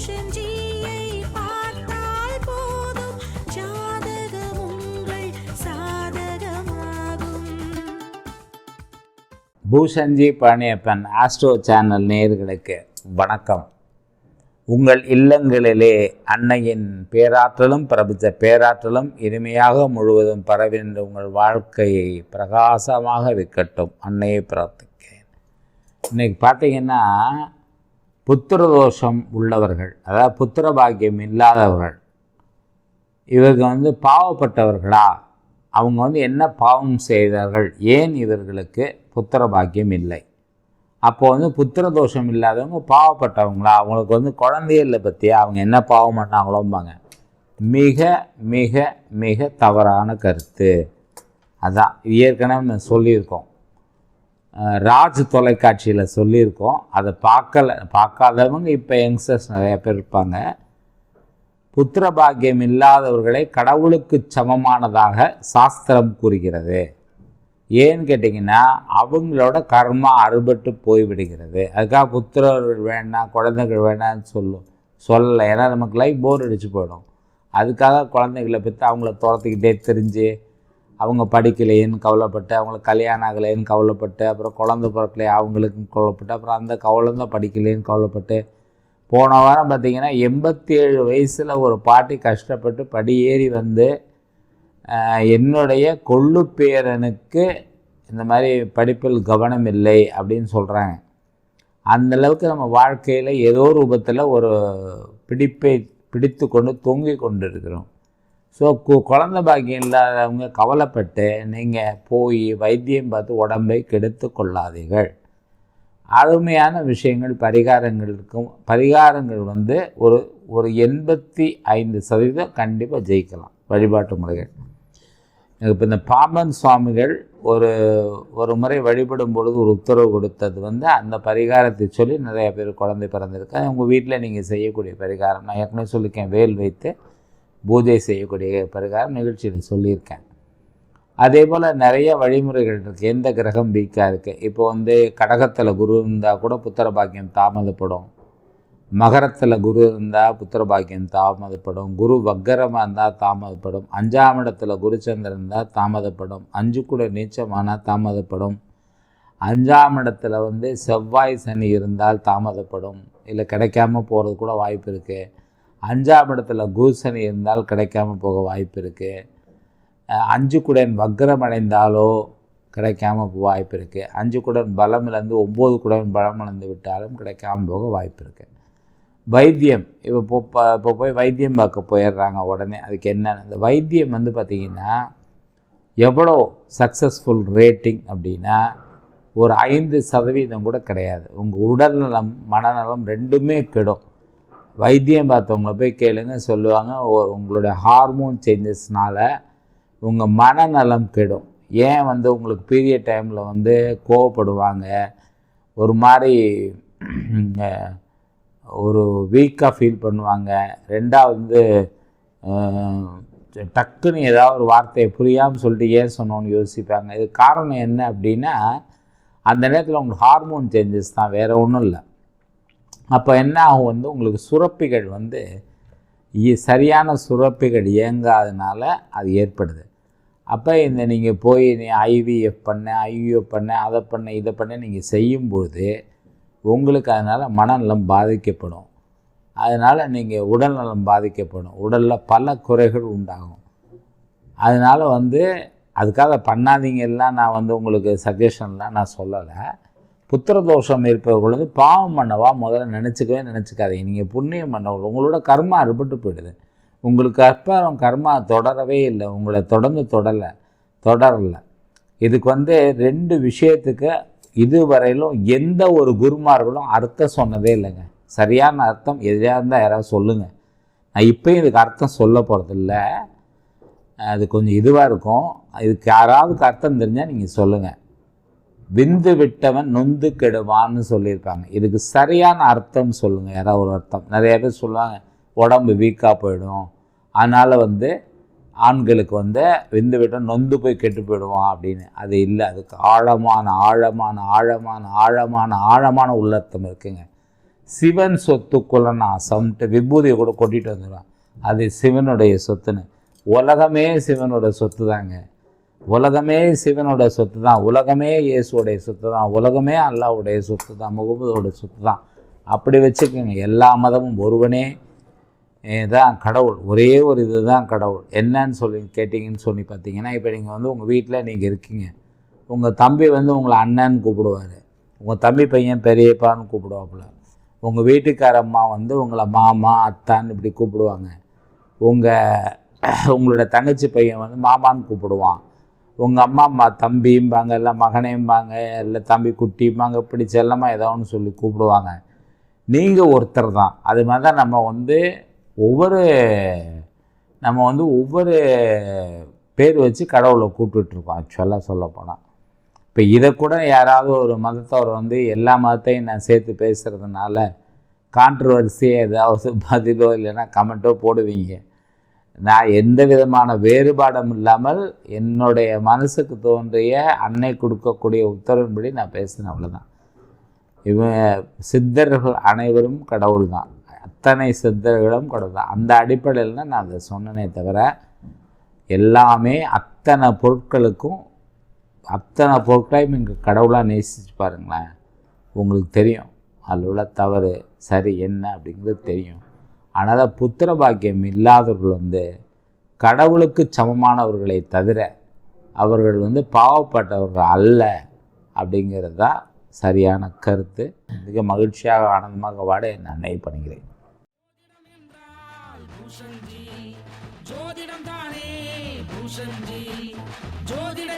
பூஷன்ஜியை பார்த்தால் போதும். ஜாதகம் உங்கள் சாதகமாகும். பூஷன்ஜி பழனியப்பன் ஆஸ்ட்ரோ சேனல் நேயர்களுக்கு வணக்கம். உங்கள் இல்லங்களிலே அன்னையின் பேராற்றலும் பிரபஞ்ச பேராற்றலும் இனிமையாக முழுவதும் பரவின்ற உங்கள் வாழ்க்கையை பிரகாசமாக விற்கட்டும். அன்னையை பிரார்த்திக்கிறேன். இன்றைக்கி பார்த்தீங்கன்னா புத்திர தோஷம் உள்ளவர்கள் அதாவது புத்திர பாக்கியம் இல்லாதவர்கள் இவர்கள் வந்து பாவப்பட்டவர்களா? அவங்க வந்து என்ன பாவம் செய்தார்கள்? ஏன் இவர்களுக்கு புத்திர பாக்கியம் இல்லை? அப்போது வந்து புத்திர தோஷம் இல்லாதவங்க பாவப்பட்டவங்களா? அவங்களுக்கு வந்து குழந்தைகளை இல்லை பற்றியா அவங்க என்ன பாவம் பண்ணாங்களோம்பாங்க. மிக மிக மிக தவறான கருத்து. அதான் ஏற்கனவே நம்ம சொல்லியிருக்கோம். ராஜ் தொலைக்காட்சியில் சொல்லியிருக்கோம். அதை பார்க்கல பார்க்காதவங்க இப்போ யங்ஸ்டர்ஸ் நிறைய பேர் இருப்பாங்க. புத்திர பாக்கியம் இல்லாதவர்களை கடவுளுக்கு சமமானதாக சாஸ்திரம் கூறுகிறது. ஏன்னு கேட்டிங்கன்னா அவங்களோட கர்மா அறுபட்டு போய்விடுகிறது. அதுக்காக புத்திரர்கள் வேண்டாம் குழந்தைகள் வேண்டாம்னு சொல்லும் சொல்லலை. ஏன்னா நமக்கு லைஃப் போர் அடித்து போயிடும். அதுக்காக குழந்தைகளை பற்றி அவங்கள துரத்துக்கிட்டே தெரிஞ்சு அவங்க படிக்கலையேன்னு கவலைப்பட்டு அவங்களுக்கு கல்யாணம் ஆகலைன்னு கவலைப்பட்டு அப்புறம் குழந்த பிறக்கலையே அவங்களுக்கும் கவலைப்பட்டு அப்புறம் அந்த குழந்தை படிக்கலையேன்னு கவலைப்பட்டு போன வாரம் பார்த்தீங்கன்னா எண்பத்தி ஏழு வயசில் ஒரு பாட்டி கஷ்டப்பட்டு படியேறி வந்து என்னுடைய கொள்ளு பேரனுக்கு இந்த மாதிரி படிப்பில் கவனம் இல்லை அப்படின்னு சொல்கிறாங்க அந்தளவுக்கு நம்ம வாழ்க்கையில் ஏதோ ரூபத்தில் ஒரு பிடிப்பை பிடித்து கொண்டு தொங்கி கொண்டு இருக்கிறோம் ஸோ கு குழந்த பாக்கியம் இல்லாதவங்க கவலைப்பட்டு நீங்கள் போய் வைத்தியம் பார்த்து உடம்பை கெடுத்து கொள்ளாதீர்கள். அருமையான விஷயங்கள் பரிகாரங்கள் இருக்கும். பரிகாரங்கள் வந்து ஒரு ஒரு எண்பத்தி ஐந்து சதவீதம் கண்டிப்பாக ஜெயிக்கலாம். வழிபாட்டு முறைகள். இப்போ இந்த பாம்பன் சுவாமிகள் ஒரு ஒரு முறை வழிபடும் பொழுது ஒரு உத்தரவு கொடுத்தது வந்து அந்த பரிகாரத்தை சொல்லி நிறைய பேர் குழந்தை பிறந்திருக்கு உங்கள் வீட்டில் நீங்கள் செய்யக்கூடிய பரிகாரம். நான் ஏற்கனவே சொல்லியிருக்கேன் வேல் வைத்து பூஜை செய்யக்கூடிய பிரகாரம் நிகழ்ச்சியில் சொல்லியிருக்கேன். அதே போல் நிறைய வழிமுறைகள் இருக்குது எந்த கிரகம் வீக்காக இருக்குது இப்போ வந்து கடகத்தில் குரு இருந்தால் கூட புத்திர பாக்கியம் தாமதப்படும். மகரத்தில் குரு இருந்தால் புத்திர பாக்கியம் தாமதப்படும். குரு வக்கரமாக இருந்தால் தாமதப்படும். அஞ்சாம் இடத்துல குருச்சந்திரன் இருந்தால் தாமதப்படும். அஞ்சு கூட நீச்சமானால் தாமதப்படும். அஞ்சாம் இடத்துல வந்து செவ்வாய் சனி இருந்தால் தாமதப்படும். இல்லை கிடைக்காம போகிறது கூட வாய்ப்பு இருக்குது அஞ்சாம் இடத்துல கூசணி இருந்தால் கிடைக்காம போக வாய்ப்பு இருக்குது அஞ்சு குடன் வக்ரம் அடைந்தாலோ கிடைக்காம போக வாய்ப்பு இருக்குது அஞ்சு குடன் பலம் இழந்து ஒம்பது குடன் பலம் இழந்து விட்டாலும் கிடைக்காம போக வாய்ப்பு இருக்குது வைத்தியம் இப்போ இப்போ இப்போ போய் வைத்தியம் பார்க்க போயிடுறாங்க உடனே. அதுக்கு என்னென்ன இந்த வைத்தியம் வந்து பார்த்திங்கன்னா எவ்வளோ சக்ஸஸ்ஃபுல் ரேட்டிங் அப்படின்னா ஒரு ஐந்து சதவீதம் கூட கிடையாது. உங்கள் உடல்நலம் மனநலம் ரெண்டுமே கெடும். வைத்தியம் பார்த்தவங்கள போய் கேளுங்க சொல்லுவாங்க. "ஓ- உங்களுடைய ஹார்மோன் சேஞ்சஸ்னால் உங்கள் மனநலம் கெடும். ஏன் வந்து உங்களுக்கு பீரியட் டைமில் வந்து கோவப்படுவாங்க? ஒரு மாதிரி ஒரு வீக்காக ஃபீல் பண்ணுவாங்க. ரெண்டாவது வந்து டக்குன்னு ஏதாவது ஒரு வார்த்தையை புரியாமல் சொல்லிட்டு ஏன் சொன்னோன்னு யோசிப்பாங்க. இது காரணம் என்ன அப்படின்னா அந்த நேரத்தில் உங்களுக்கு ஹார்மோன் சேஞ்சஸ் தான் வேறு ஒன்றும் இல்லை. அப்போ என்ன ஆகும் வந்து உங்களுக்கு சுரப்பிகள் வந்து இ- சரியான சுரப்பிகள் இயங்காதனால அது ஏற்படுது. அப்போ இந்த நீங்கள் போய் நீ ஐவிஎஃப் பண்ண ஐவிஎஃப் பண்ண அதை பண்ண இதை பண்ண நீங்கள் செய்யும்பொழுது உங்களுக்கு அதனால் மனநலம் பாதிக்கப்படும். அதனால் நீங்கள் உடல்நலம் பாதிக்கப்படும். உடலில் பல குறைகள் உண்டாகும். அதனால் வந்து அதுக்காக பண்ணாதீங்கலாம் நான் வந்து உங்களுக்கு சஜஷன்லாம் நான் சொல்லலை. புத்திர தோஷம் இருப்பவர்கள் வந்து பாவம் பண்ணவா முதல்ல நினச்சிக்கவே நினச்சிக்காதீங்க. நீங்கள் புண்ணியம் பண்ணவர்கள் உங்களோட கர்மா அறுபட்டு போயிடுது. உங்களுக்கு அப்புறம் கர்மா தொடரவே இல்லை. உங்களை தொடர்ந்து தொடலை தொடரலை. இதுக்கு வந்து ரெண்டு விஷயத்துக்கு இதுவரையிலும் எந்த ஒரு குருமார்களும் அர்த்தம் சொன்னதே இல்லைங்க. சரியான அர்த்தம் எதையாக இருந்தால் யாராவது சொல்லுங்கள் நான் இப்போயும் இதுக்கு அர்த்தம் சொல்ல போகிறதில்ல அது கொஞ்சம் இதுவாக இருக்கும். இதுக்கு யாராவதுக்கு அர்த்தம் தெரிஞ்சால் நீங்கள் சொல்லுங்கள் விந்து விட்டவன் நொந்து கெடுவான்னு சொல்லியிருக்காங்க. இதுக்கு சரியான அர்த்தம் சொல்லுங்கள் யாராவது ஒரு அர்த்தம். நிறைய பேர் சொல்லுவாங்க உடம்பு வீக்காக போயிடும். அதனால் வந்து ஆண்களுக்கு வந்து விந்து விட்டால் நொந்து போய் கெட்டு போயிடுவான் அப்படின்னு. அது இல்லை. அதுக்கு ஆழமான ஆழமான ஆழமான ஆழமான ஆழமான உள்ளர்த்தம் இருக்குங்க. சிவன் சொத்துக்குள்ள நாசம்ட்டு விபூதியை கூட கொட்டிட்டு வந்துடுவான். அது சிவனுடைய சொத்துன்னு. உலகமே சிவனோட சொத்து தாங்க உலகமே சிவனோட சொத்து தான் உலகமே இயேசுவோடைய சொத்து தான் உலகமே அல்லாவுடைய சொத்து தான் முகமதோட சொத்து தான் அப்படி வச்சுக்கோங்க. எல்லா மதமும் ஒருவனே. தான் கடவுள். ஒரே ஒரு இது தான் கடவுள். என்னன்னு சொல்லி கேட்டிங்கன்னு சொல்லி பார்த்தீங்கன்னா இப்போ நீங்கள் வந்து உங்கள் வீட்டில் நீங்கள் இருக்கீங்க. உங்கள் தம்பி வந்து உங்களை அண்ணன்னு கூப்பிடுவார். உங்கள் தம்பி பையன் பெரியப்பான்னு கூப்பிடுவாப்புல. உங்கள் வீட்டுக்கார அம்மா வந்து உங்களை மாமா அத்தான்னு இப்படி கூப்பிடுவாங்க. உங்கள் உங்களோட தங்கச்சி பையன் வந்து மாமான்னு கூப்பிடுவான். உங்கள் அம்மா அம்மா தம்பிம்பாங்க இல்லை மகனேம்பாங்க இல்லை தம்பி குட்டிம்பாங்க இப்படி செல்லமாக ஏதோ ஒன்று சொல்லி கூப்பிடுவாங்க. நீங்கள் ஒருத்தர் தான். அது மாதிரி தான் நம்ம வந்து ஒவ்வொரு நம்ம வந்து ஒவ்வொரு பேர் வச்சு கடவுளை கூப்பிட்டுட்ருக்கோம் ஆக்சுவலாக சொல்லப்போனால் இப்போ இதை கூட யாராவது ஒரு மதத்தவர் வந்து எல்லா மதத்தையும் நான் சேர்த்து பேசுகிறதுனால கான்ட்ரவர்சியாக ஏதாவது பதிலோ இல்லைன்னா கமெண்ட்டோ போடுவீங்க. நான் எந்த விதமான வேறுபாடும் இல்லாமல் என்னுடைய மனசுக்கு தோன்றிய அன்னை கொடுக்கக்கூடிய உத்தரவின்படி நான் பேசுனேன் அவ்வளோதான் இவன் சித்தர்கள் அனைவரும் கடவுள் தான் அத்தனை சித்தர்களும் கடவுள் தான் அந்த அடிப்படையில் தான் நான் அதை சொன்னனே தவிர எல்லாமே அத்தனை பொருட்களுக்கும் அத்தனை பொருட்களையும் இங்கே கடவுளாக நேசிச்சு பாருங்களேன். உங்களுக்கு தெரியும். அதில் உள்ள தவறு சரி என்ன அப்படிங்கிறது தெரியும். அதனால் புத்திர பாக்கியம் இல்லாதவர்கள் வந்து கடவுளுக்கு சமமானவர்களை தவிர அவர்கள் வந்து பாவப்பட்டவர்கள் அல்ல அப்படிங்கிறது தான் சரியான கருத்து. மிக மகிழ்ச்சியாக ஆனந்தமாக வாட நான் நெய் பண்ணுகிறேன் ஜோதிடம் தானே பூஷன்ஜி ஜோதிடம்